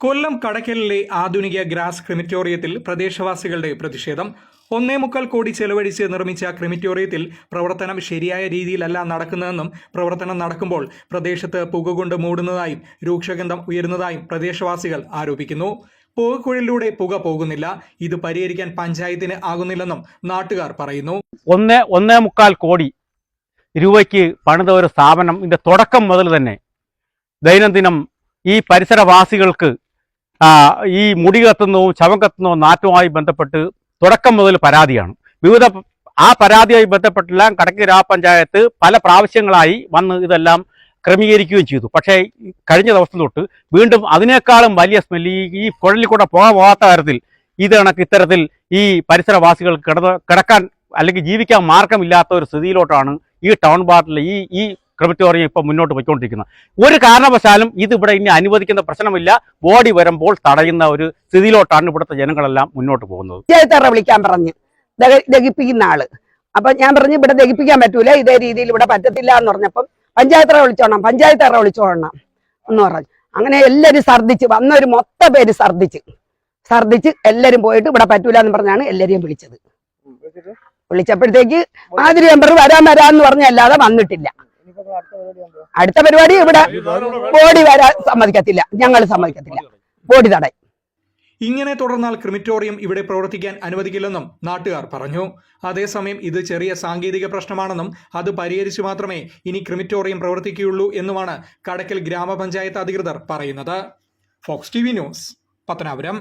കൊല്ലം കടക്കലിലെ ആധുനിക ഗ്രാസ് ക്രിമിറ്റോറിയത്തിൽ പ്രദേശവാസികളുടെ പ്രതിഷേധം. ഒന്നേ മുക്കാൽ കോടി ചെലവഴിച്ച് നിർമ്മിച്ച ക്രിമിറ്റോറിയത്തിൽ പ്രവർത്തനം ശരിയായ രീതിയിലല്ല നടക്കുന്നതെന്നും പ്രവർത്തനം നടക്കുമ്പോൾ പ്രദേശത്ത് പുക കൊണ്ട് മൂടുന്നതായും രൂക്ഷഗന്ധം ഉയരുന്നതായും പ്രദേശവാസികൾ ആരോപിക്കുന്നു. പുകക്കുഴലിലൂടെ പുക പോകുന്നില്ല. ഇത് പരിഹരിക്കാൻ പഞ്ചായത്തിന് ആകുന്നില്ലെന്നും നാട്ടുകാർ പറയുന്നു. ഒന്ന് ഒന്നേ മുക്കാൽ കോടി രൂപയ്ക്ക് പണിത ഒരു സ്ഥാപനം ഇതിന്റെ തുടക്കം മുതൽ തന്നെ ദൈനംദിനം ഈ പരിസരവാസികൾക്ക് ഈ മുടി കത്തുന്നതും ശവം കത്തുന്നതും നാറ്റുമായി ബന്ധപ്പെട്ട് തുടക്കം മുതൽ പരാതിയാണ്. വിവിധ ആ പരാതിയുമായി ബന്ധപ്പെട്ടെല്ലാം കടക്ക് ഗ്രാമപഞ്ചായത്ത് പല പ്രാവശ്യങ്ങളായി വന്ന് ഇതെല്ലാം ക്രമീകരിക്കുകയും ചെയ്തു. പക്ഷേ കഴിഞ്ഞ ദിവസം തൊട്ട് വീണ്ടും അതിനേക്കാളും വലിയ സ്മെല്ല് ഈ ഈ കുഴലിൽ കൂടെ പോകാൻ പോകാത്ത കാര്യത്തിൽ ഇത് കണക്ക് ഇത്തരത്തിൽ ഈ പരിസരവാസികൾ കിടന്ന് കിടക്കാൻ അല്ലെങ്കിൽ ജീവിക്കാൻ മാർഗമില്ലാത്ത ഒരു സ്ഥിതിയിലോട്ടാണ് ഈ ടൗൺ പാർട്ടിലെ ഈ ഈ ക്രിമിറ്റോറിയം ഇപ്പം മുന്നോട്ട് പോയിക്കൊണ്ടിരിക്കുന്നത് ഒരു കാരണവശാലും ഇത് ഇവിടെ ഇനി അനുവദിക്കുന്ന പ്രശ്നമില്ല. ബോഡി വരുമ്പോൾ തടയുന്ന ഒരു സ്ഥിതിയിലോട്ടാണ് ഇവിടുത്തെ ജനങ്ങളെല്ലാം മുന്നോട്ട് പോകുന്നത്. പഞ്ചായത്തറ വിളിക്കാൻ പറഞ്ഞു. ദഹ- ദഹിപ്പിക്കുന്ന ആൾ. അപ്പൊ ഞാൻ പറഞ്ഞു ഇവിടെ ദഹിപ്പിക്കാൻ പറ്റൂല ഇതേ രീതിയിൽ ഇവിടെ പറ്റത്തില്ല എന്ന് പറഞ്ഞപ്പം പഞ്ചായത്തറ വിളിച്ചോണം പഞ്ചായത്തറ വിളിച്ചോണം എന്ന് പറഞ്ഞു. അങ്ങനെ എല്ലാവരും ഛർദ്ദിച്ച് വന്നൊരു മൊത്ത പേര് ഛർദ്ദിച്ച്. ഛർദ്ദിച്ച് എല്ലാരും പോയിട്ട് ഇവിടെ പറ്റൂല എന്ന് പറഞ്ഞാണ് എല്ലാരെയും വിളിച്ചത്. വിളിച്ചപ്പോഴത്തേക്ക് മാതിരി മെമ്പർ വരാൻ വരാന്ന് പറഞ്ഞല്ലാതെ വന്നിട്ടില്ല. അടുത്ത പരിപാടി ഇവിടെ ബോഡി വരാൻ സമ്മതിക്കത്തില്ല. ഞങ്ങൾ സമ്മതിക്കത്തില്ല. ബോഡി തടയും ഇങ്ങനെ തുടർന്നാൽ ക്രിമിറ്റോറിയം ഇവിടെ പ്രവർത്തിക്കാൻ അനുവദിക്കില്ലെന്നും നാട്ടുകാർ പറഞ്ഞു. അതേസമയം ഇത് ചെറിയ സാങ്കേതിക പ്രശ്നമാണെന്നും അത് പരിഹരിച്ചു മാത്രമേ ഇനി ക്രിമിറ്റോറിയം പ്രവർത്തിക്കുകയുള്ളൂ എന്നുമാണ് കടക്കൽ ഗ്രാമപഞ്ചായത്ത് അധികൃതർ പറയുന്നത്. Fox T V news Pathanapuram.